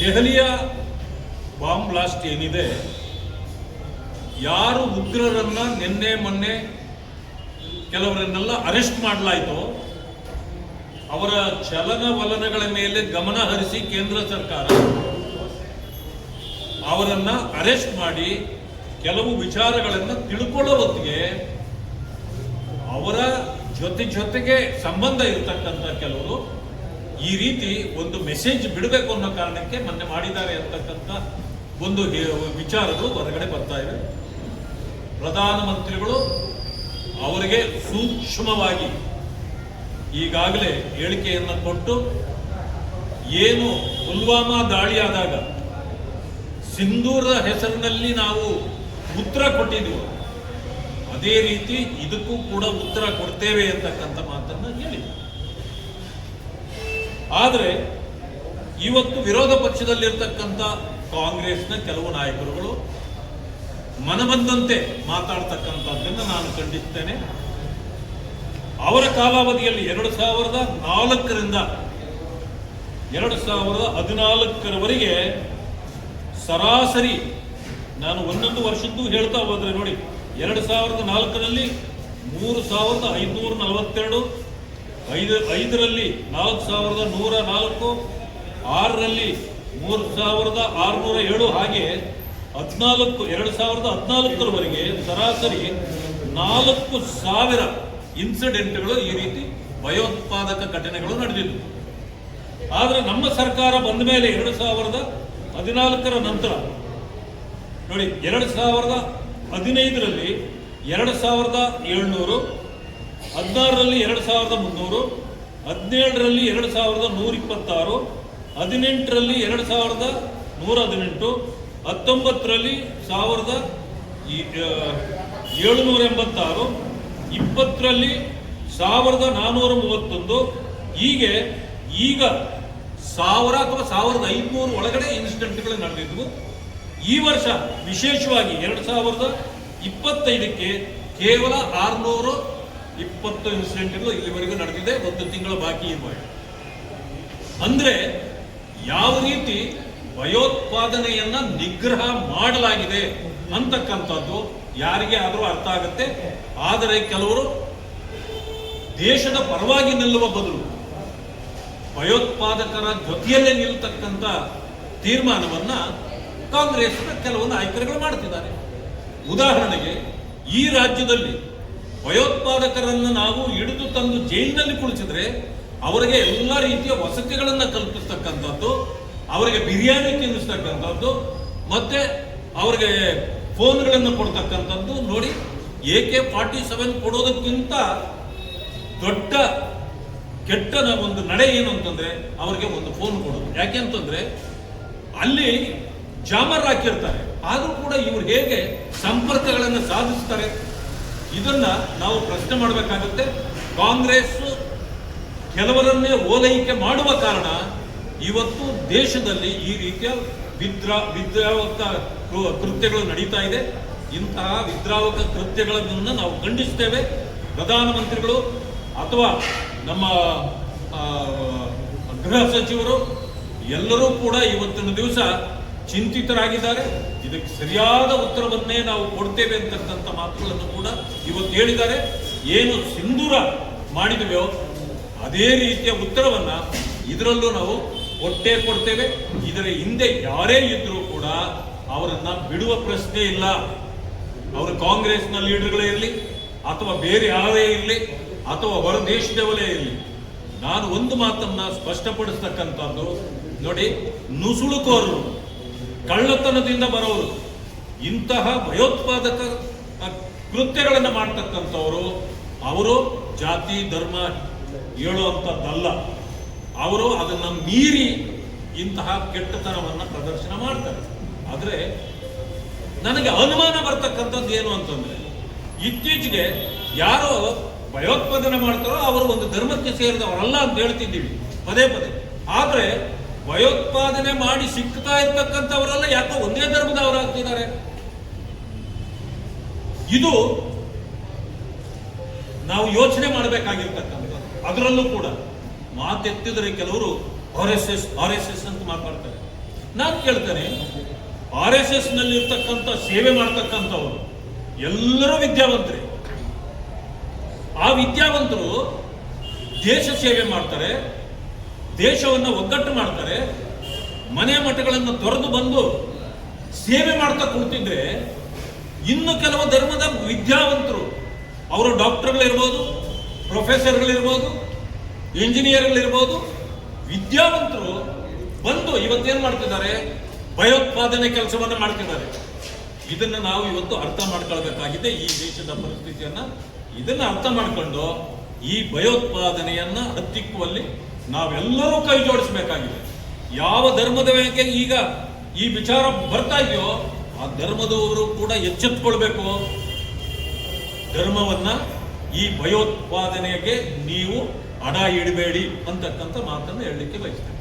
ದೆಹಲಿಯ bomb blast ಏನಿದೆ, ಯಾರು ಉಗ್ರರನ್ನ ನಿನ್ನೆ ಮೊನ್ನೆ ಕೆಲವರನ್ನೆಲ್ಲ ಅರೆಸ್ಟ್ ಮಾಡಲಾಯಿತು, ಅವರ ಚಲನವಲನಗಳ ಮೇಲೆ ಗಮನ ಹರಿಸಿ ಕೇಂದ್ರ ಸರ್ಕಾರ ಅವರನ್ನ ಅರೆಸ್ಟ್ ಮಾಡಿ ಕೆಲವು ವಿಚಾರಗಳನ್ನು ತಿಳ್ಕೊಳ್ಳೋ ಹೊತ್ತಿಗೆ ಅವರ ಜೊತೆ ಜೊತೆಗೆ ಸಂಬಂಧ ಇರತಕ್ಕಂಥ ಕೆಲವರು ಈ ರೀತಿ ಒಂದು ಮೆಸೇಜ್ ಬಿಡಬೇಕು ಅನ್ನೋ ಕಾರಣಕ್ಕೆ ಮೊನ್ನೆ ಮಾಡಿದ್ದಾರೆ ಅಂತಕ್ಕಂಥ ಒಂದು ವಿಚಾರಗಳು ಹೊರಗಡೆ ಬರ್ತಾ ಇವೆ. ಪ್ರಧಾನಮಂತ್ರಿಗಳು ಅವರಿಗೆ ಸೂಕ್ಷ್ಮವಾಗಿ ಈಗಾಗಲೇ ಹೇಳಿಕೆಯನ್ನು ಕೊಟ್ಟು ಏನು ಪುಲ್ವಾಮಾ ದಾಳಿಯಾದಾಗ ಸಿಂಧೂರ ಹೆಸರಿನಲ್ಲಿ ನಾವು ಉತ್ತರ ಕೊಟ್ಟಿದ್ವು, ಅದೇ ರೀತಿ ಇದಕ್ಕೂ ಕೂಡ ಉತ್ತರ ಕೊಡ್ತೇವೆ ಅಂತಕ್ಕಂಥ ಮಾತನ್ನು ಹೇಳಿದ್ರು. ಆದರೆ ಇವತ್ತು ವಿರೋಧ ಪಕ್ಷದಲ್ಲಿರ್ತಕ್ಕಂಥ ಕಾಂಗ್ರೆಸ್ನ ಕೆಲವು ನಾಯಕರುಗಳು ಮನಬಂದಂತೆ ಮಾತಾಡ್ತಕ್ಕಂಥದ್ದನ್ನು ನಾನು ಖಂಡಿಸ್ತೇನೆ. ಅವರ ಕಾಲಾವಧಿಯಲ್ಲಿ ಎರಡು ಸಾವಿರದ ನಾಲ್ಕರಿಂದ ಎರಡು ಸಾವಿರದ ಹದಿನಾಲ್ಕರವರೆಗೆ ಸರಾಸರಿ ನಾನು ಒಂದೊಂದು ವರ್ಷದ್ದು ಹೇಳ್ತಾ ಹೋದ್ರೆ ನೋಡಿ, ಎರಡು ಸಾವಿರದ ನಾಲ್ಕರಲ್ಲಿ ಮೂರು ಸಾವಿರದ ಐದುನೂರ ನಲವತ್ತೆರಡು ಐದು, ಐದರಲ್ಲಿ ನಾಲ್ಕು ಸಾವಿರದ ನೂರ ನಾಲ್ಕು, ಆರರಲ್ಲಿ ಮೂರು ಸಾವಿರದ ಆರುನೂರ ಏಳು ಹಾಗೆ ಹದಿನಾಲ್ಕು, ಎರಡು ಸಾವಿರದ ಹದಿನಾಲ್ಕರವರೆಗೆ ಸರಾಸರಿ ನಾಲ್ಕು ಸಾವಿರ ಇನ್ಸಿಡೆಂಟ್ಗಳು ಈ ರೀತಿ ಭಯೋತ್ಪಾದಕ ಘಟನೆಗಳು ನಡೆದಿದ್ದವು ಆದರೆ ನಮ್ಮ ಸರ್ಕಾರ ಬಂದ ಮೇಲೆ ಎರಡು ಸಾವಿರದ ಹದಿನಾಲ್ಕರ ನಂತರ, ನೋಡಿ, ಎರಡು ಸಾವಿರದ ಹದಿನೈದರಲ್ಲಿ ಎರಡು ಸಾವಿರದ ಏಳ್ನೂರು ಹದಿನಾರರಲ್ಲಿ ಎರಡು ಸಾವಿರದ ಮುನ್ನೂರು, ಹದಿನೇಳರಲ್ಲಿ ಎರಡು ಸಾವಿರದ ನೂರಿಪ್ಪತ್ತಾರು, ಹದಿನೆಂಟರಲ್ಲಿ ಎರಡು ಸಾವಿರದ ನೂರ ಹದಿನೆಂಟು ಹತ್ತೊಂಬತ್ತರಲ್ಲಿ ಸಾವಿರದ ಏಳುನೂರ ಎಂಬತ್ತಾರು ಇಪ್ಪತ್ತರಲ್ಲಿ ಸಾವಿರದ ನಾನ್ನೂರ ಮೂವತ್ತೊಂದು ಹೀಗೆ ಈಗ ಸಾವಿರ ಅಥವಾ ಸಾವಿರದ ಐದುನೂರು ಒಳಗಡೆ ಇನ್ಸಿಡೆಂಟ್ಗಳು ನಡೆದಿದ್ವು. ಈ ವರ್ಷ ವಿಶೇಷವಾಗಿ ಎರಡು ಸಾವಿರದ ಇಪ್ಪತ್ತೈದಕ್ಕೆ ಕೇವಲ ಆರುನೂರು ಇಪ್ಪತ್ತು ಇನ್ಸಿಡೆಂಟ್ಗಳು ಇಲ್ಲಿವರೆಗೂ ನಡೆದಿದೆ, ಒಂದು ತಿಂಗಳ ಬಾಕಿ ಇರುವ ಅಂದ್ರೆ ಯಾವ ರೀತಿ ಭಯೋತ್ಪಾದನೆಯನ್ನ ನಿಗ್ರಹ ಮಾಡಲಾಗಿದೆ ಅಂತಕ್ಕಂಥದ್ದು ಯಾರಿಗೆ ಆದರೂ ಅರ್ಥ ಆಗುತ್ತೆ. ಆದರೆ ಕೆಲವರು ದೇಶದ ಪರವಾಗಿ ನಿಲ್ಲುವ ಬದಲು ಭಯೋತ್ಪಾದಕರ ಜೊತೆಯಲ್ಲೇ ನಿಲ್ತಕ್ಕಂಥ ತೀರ್ಮಾನವನ್ನ ಕಾಂಗ್ರೆಸ್ನ ಕೆಲವು ನಾಯಕರುಗಳು ಮಾಡ್ತಿದ್ದಾರೆ. ಉದಾಹರಣೆಗೆ ಈ ರಾಜ್ಯದಲ್ಲಿ ಭಯೋತ್ಪಾದಕರನ್ನು ನಾವು ಹಿಡಿದು ತಂದು ಜೈಲಿನಲ್ಲಿ ಕುಳಿಸಿದ್ರೆ ಅವರಿಗೆ ಎಲ್ಲ ರೀತಿಯ ವಸತಿಗಳನ್ನು ಕಲ್ಪಿಸ್ತಕ್ಕಂಥದ್ದು, ಅವರಿಗೆ ಬಿರಿಯಾನಿ ತಿನ್ನಿಸ್ತಕ್ಕಂಥದ್ದು, ಮತ್ತೆ ಅವರಿಗೆ ಫೋನ್ಗಳನ್ನು ಕೊಡ್ತಕ್ಕಂಥದ್ದು ನೋಡಿ ಎ ಕೆ ಫಾರ್ಟಿ ಸೆವೆನ್ ಕೊಡೋದಕ್ಕಿಂತ ದೊಡ್ಡ ಕೆಟ್ಟ ಒಂದು ನಡೆ ಏನು ಅಂತಂದ್ರೆ ಅವರಿಗೆ ಒಂದು ಫೋನ್ ಕೊಡೋದು. ಯಾಕೆ ಅಂತಂದ್ರೆ ಅಲ್ಲಿ ಜಾಮರ್ ಹಾಕಿರ್ತಾರೆ. ಆದರೂ ಕೂಡ ಇವರು ಹೇಗೆ ಸಂಪರ್ಕಗಳನ್ನು ಸಾಧಿಸ್ತಾರೆ? ಇದನ್ನ ನಾವು ಪ್ರಶ್ನೆ ಮಾಡಬೇಕಾಗುತ್ತೆ. ಕಾಂಗ್ರೆಸ್ ಕೆಲವರನ್ನೇ ಓಲೈಕೆ ಮಾಡುವ ಕಾರಣ ಇವತ್ತು ದೇಶದಲ್ಲಿ ಈ ರೀತಿಯ ವಿದ್ರಾ, ವಿದ್ರಾವಕ ಕೃತ್ಯಗಳು ನಡೀತಾ ಇದೆ. ಇಂತಹ ವಿದ್ರಾವಕ ಕೃತ್ಯಗಳನ್ನು ನಾವು ಖಂಡಿಸ್ತೇವೆ. ಪ್ರಧಾನಮಂತ್ರಿಗಳು ಅಥವಾ ನಮ್ಮ ಗೃಹ ಸಚಿವರು ಎಲ್ಲರೂ ಕೂಡ ಇವತ್ತಿನ ದಿವಸ ಚಿಂತಿತರಾಗಿದ್ದಾರೆ. ಇದಕ್ಕೆ ಸರಿಯಾದ ಉತ್ತರವನ್ನೇ ನಾವು ಕೊಡ್ತೇವೆ ಅಂತಕ್ಕಂಥ ಮಾತುಗಳನ್ನು ಕೂಡ ಇವತ್ತು ಹೇಳಿದ್ದಾರೆ. ಏನು ಸಿಂಧೂರ ಮಾಡಿದವೋ ಅದೇ ರೀತಿಯ ಉತ್ತರವನ್ನ ಇದರಲ್ಲೂ ನಾವು ಕೊಟ್ಟೇ ಕೊಡ್ತೇವೆ. ಇದರ ಹಿಂದೆ ಯಾರೇ ಇದ್ರೂ ಕೂಡ ಅವರನ್ನು ಬಿಡುವ ಪ್ರಶ್ನೆ ಇಲ್ಲ. ಅವರು ಕಾಂಗ್ರೆಸ್ನ ಲೀಡರ್ಗಳೇ ಇರಲಿ ಅಥವಾ ಬೇರೆ ಯಾರೇ ಇರಲಿ ಅಥವಾ ಹೊರ ದೇಶದವರೇ ಇರಲಿ, ನಾನು ಒಂದು ಮಾತನ್ನ ಸ್ಪಷ್ಟಪಡಿಸ್ತಕ್ಕಂಥದ್ದು ನೋಡಿ ನುಸುಳುಕೋರರು. ಕಳ್ಳತನದಿಂದ ಬರೋರು. ಇಂತಹ ಭಯೋತ್ಪಾದಕ ಕೃತ್ಯಗಳನ್ನು ಮಾಡ್ತಕ್ಕಂಥವರು, ಅವರು ಜಾತಿ, ಧರ್ಮ ಹೇಳುವಂಥದ್ದಲ್ಲ. ಅವರು ಅದನ್ನು ಮೀರಿ ಇಂತಹ ಕೆಟ್ಟತನವನ್ನು ಪ್ರದರ್ಶನ ಮಾಡ್ತಾರೆ. ಆದರೆ ನನಗೆ ಅನುಮಾನ ಬರ್ತಕ್ಕಂಥದ್ದು ಏನು ಅಂತಂದ್ರೆ, ಇತ್ತೀಚೆಗೆ ಯಾರೋ ಭಯೋತ್ಪಾದನೆ ಮಾಡ್ತಾರೋ, ಅವರು ಒಂದು ಧರ್ಮಕ್ಕೆ ಸೇರಿದವರಲ್ಲ ಅಂತ ಹೇಳ್ತಿದ್ದೀವಿ, ಪದೇ ಪದೇ. ಆದ್ರೆ ಭಯೋತ್ಪಾದನೆ ಮಾಡಿ ಸಿಕ್ತಾ ಇರ್ತಕ್ಕಂಥವರೆಲ್ಲ ಯಾಕೋ ಒಂದೇ ಧರ್ಮದವರಾಗ್ತಿದ್ದಾರೆ ಇದು ನಾವು ಯೋಚನೆ ಮಾಡಬೇಕಾಗಿರ್ತಕ್ಕಂಥದ್ದು. ಅದರಲ್ಲೂ ಕೂಡ ಮಾತೆತ್ತಿದ್ರೆ ಕೆಲವರು R S S, R S S ಅಂತ ಮಾತಾಡ್ತಾರೆ. ನಾನು ಕೇಳ್ತೇನೆ, ಆರ್ ಎಸ್ ಎಸ್ನಲ್ಲಿ ಇರ್ತಕ್ಕಂಥ ಸೇವೆ ಮಾಡ್ತಕ್ಕಂಥವರು ಎಲ್ಲರೂ ವಿದ್ಯಾವಂತರೇ. ಆ ವಿದ್ಯಾವಂತರು ದೇಶ ಸೇವೆ ಮಾಡ್ತಾರೆ ದೇಶವನ್ನು ಒಗ್ಗಟ್ಟು ಮಾಡ್ತಾರೆ, ಮನೆ ಮಠಗಳನ್ನು ತೊರೆದು ಬಂದು ಸೇವೆ ಮಾಡ್ತಾ ಕುಳಿತಿದ್ರೆ ಇನ್ನು ಕೆಲವು ಧರ್ಮದ ವಿದ್ಯಾವಂತರು, ಅವರು ಡಾಕ್ಟರ್ಗಳಿರ್ಬೋದು, ಪ್ರೊಫೆಸರ್ಗಳಿರ್ಬೋದು ಇಂಜಿನಿಯರ್ಗಳಿರ್ಬೋದು ವಿದ್ಯಾವಂತರು ಬಂದು ಇವತ್ತೇನು ಮಾಡ್ತಿದ್ದಾರೆ? ಭಯೋತ್ಪಾದನೆ ಕೆಲಸವನ್ನು ಮಾಡ್ತಿದ್ದಾರೆ. ಇದನ್ನು ನಾವು ಇವತ್ತು ಅರ್ಥ ಮಾಡ್ಕೊಳ್ಬೇಕಾಗಿದೆ ಈ ದೇಶದ ಪರಿಸ್ಥಿತಿಯನ್ನು. ಇದನ್ನು ಅರ್ಥ ಮಾಡಿಕೊಂಡು ಈ ಭಯೋತ್ಪಾದನೆಯನ್ನು ಹತ್ತಿಕ್ಕುವಲ್ಲಿ ನಾವೆಲ್ಲರೂ ಕೈ ಜೋಡಿಸಬೇಕಾಗಿದೆ. ಯಾವ ಧರ್ಮದ ಬಗ್ಗೆ ಈಗ ಈ ವಿಚಾರ ಬರ್ತಾ ಇದೆಯೋ, ಆ ಧರ್ಮದವರು ಕೂಡ ಎಚ್ಚೆತ್ಕೊಳ್ಬೇಕು ಧರ್ಮವನ್ನ ಈ ಭಯೋತ್ಪಾದನೆಗೆ ನೀವು ಅಡ ಇಡಬೇಡಿ ಅಂತಕ್ಕಂಥ ಮಾತನ್ನು ಹೇಳಲಿಕ್ಕೆ ಬಯಸ್ತೇನೆ.